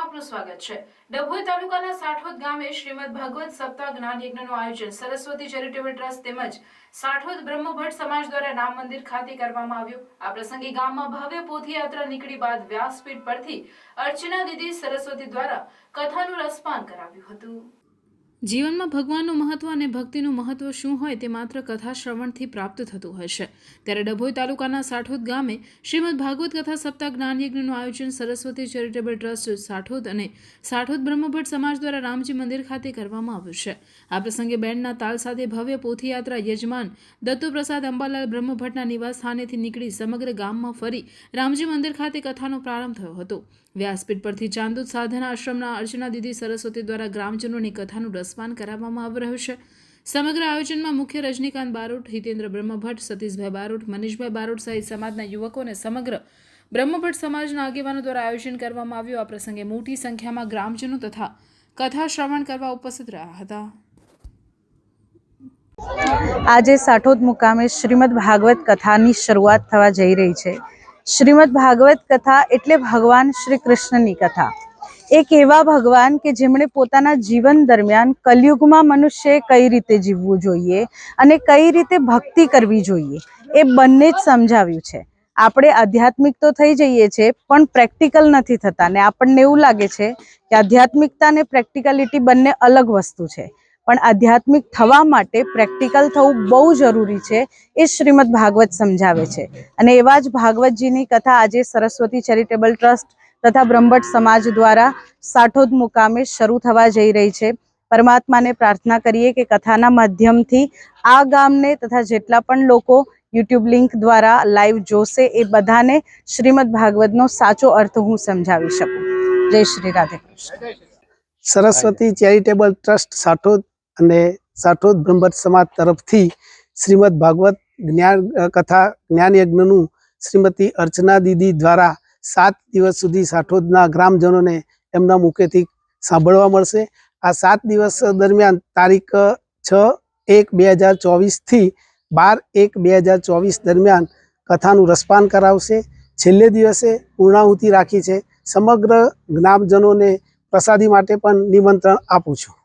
આપનું સ્વાગત છે. ડભોઈ તાલુકાના સાઠોદ ગામે શ્રીમદ ભાગવત સપ્તાહ જ્ઞાન યજ્ઞનું આયોજન સરસ્વતી ચેરિટેબલ ટ્રસ્ટ તેમજ સાઠોદ બ્રહ્મભટ્ટ સમાજ દ્વારા રામ મંદિર ખાતે કરવામાં આવ્યું. આ પ્રસંગે ગામમાં ભવ્ય પોથયાત્રા નીકળી બાદ વ્યાસપીઠ પરથી અર્ચના દીદી સરસ્વતી દ્વારા કથાનું રસપાન કરાવ્યું હતું. જીવનમાં ભગવાનનું મહત્વ અને ભક્તિનું મહત્વ શું હોય તે માત્ર કથા શ્રવણથી પ્રાપ્ત થતું હશે ત્યારે ડભોઈ તાલુકાના સાઠોદ ગામે શ્રીમદ ભાગવત કથા સપ્તાહ જ્ઞાનયજ્ઞનું આયોજન સરસ્વતી ચેરિટેબલ ટ્રસ્ટ સાઠોદ અને સાઠોદ બ્રહ્મભટ્ટ સમાજ દ્વારા રામજી મંદિર ખાતે કરવામાં આવ્યું છે. આ પ્રસંગે બેન્ડના તાલ સાથે ભવ્ય પોથીયાત્રા યજમાન દત્તુપ્રસાદ અંબાલાલ બ્રહ્મભટ્ટના નિવાસ સ્થાનેથી નીકળી સમગ્ર ગામમાં ફરી રામજી મંદિર ખાતે કથાનો પ્રારંભ થયો હતો. વ્યાસપીઠ પરથી ચાંદોદ સાધના આશ્રમના અર્ચના દીદી સરસ્વતી દ્વારા ગ્રામજનોની કથાનું રસપાન કરાવવામાં આવી રહ્યું છે. સમગ્ર આયોજનમાં મુખ્ય રજનીકાંત બારોટ, હિતેન્દ્ર બ્રહ્મભટ્ટ, સતીશભાઈ બારોટ, મનીષભાઈ બારોટ સહિત સમાજના યુવકો અને સમગ્ર બ્રહ્મભટ્ટ સમાજના આગેવાનો દ્વારા આયોજન કરવામાં આવ્યું. આ પ્રસંગે મોટી સંખ્યામાં ગ્રામજનો તથા કથા શ્રવણ કરવા ઉપસ્થિત રહ્યા હતા. આજે સાઠોદ મુકામે શ્રીમદ ભાગવત કથાની શરૂઆત થવા જઈ રહી છે. શ્રીમદ ભાગવત કથા એટલે ભગવાન શ્રી કૃષ્ણની કથા. એક એવા ભગવાન કે જેમણે પોતાના જીવન દરમિયાન કલયુગમાં મનુષ્યએ કઈ રીતે જીવવું જોઈએ અને કઈ રીતે ભક્તિ કરવી જોઈએ, એ બંને જ સમજાવ્યું છે. આપણે આધ્યાત્મિક તો થઈ જઈએ છીએ પણ પ્રેક્ટિકલ નથી થતા ને આપણને એવું લાગે છે કે આધ્યાત્મિકતા અને પ્રેક્ટિકલિટી બંને અલગ વસ્તુ છે. પણ આધ્યાત્મિક થવા માટે પ્રેક્ટિકલ થવું બહુ જરૂરી છે, એ શ્રીમદ ભાગવત સમજાવે છે. અને એવા જ ભાગવતજીની કથા આજે સરસ્વતી ચેરિટેબલ ટ્રસ્ટ તથા બ્રહ્મભટ્ટ સમાજ દ્વારા સાઠોદ મુકામે શરૂ થવા જઈ રહી છે. પરમાત્માને પ્રાર્થના કરીએ કે કથાના માધ્યમથી આ ગામને તથા જેટલા પણ લોકો યુટ્યુબ લિંક દ્વારા લાઈવ જોશે એ બધાને શ્રીમદ ભાગવતનો સાચો અર્થ હું સમજાવી શકું. જય શ્રી રાધે કૃષ્ણ. સરસ્વતી ચેરિટેબલ ટ્રસ્ટ સાઠોદ અને સાઠોદ બ્રહ્મભટ્ટ સમાજ તરફથી શ્રીમદ ભાગવત જ્ઞાન કથા જ્ઞાન યજ્ઞનું શ્રીમતી અર્ચના દીદી દ્વારા સાત દિવસ સુધી સાઠોદના ગ્રામજનોને એમના મુખેથી સાંભળવા મળશે. આ સાત દિવસ દરમિયાન તારીખ, છ એક બે હજાર ચોવીસથી બાર એક બે હજાર ચોવીસ દરમિયાન કથાનું રસપાન કરાવશે. છેલ્લે દિવસે પૂર્ણાહુતિ રાખી છે. સમગ્ર ગ્રામજનોને પ્રસાદી માટે પણ નિમંત્રણ આપું છું.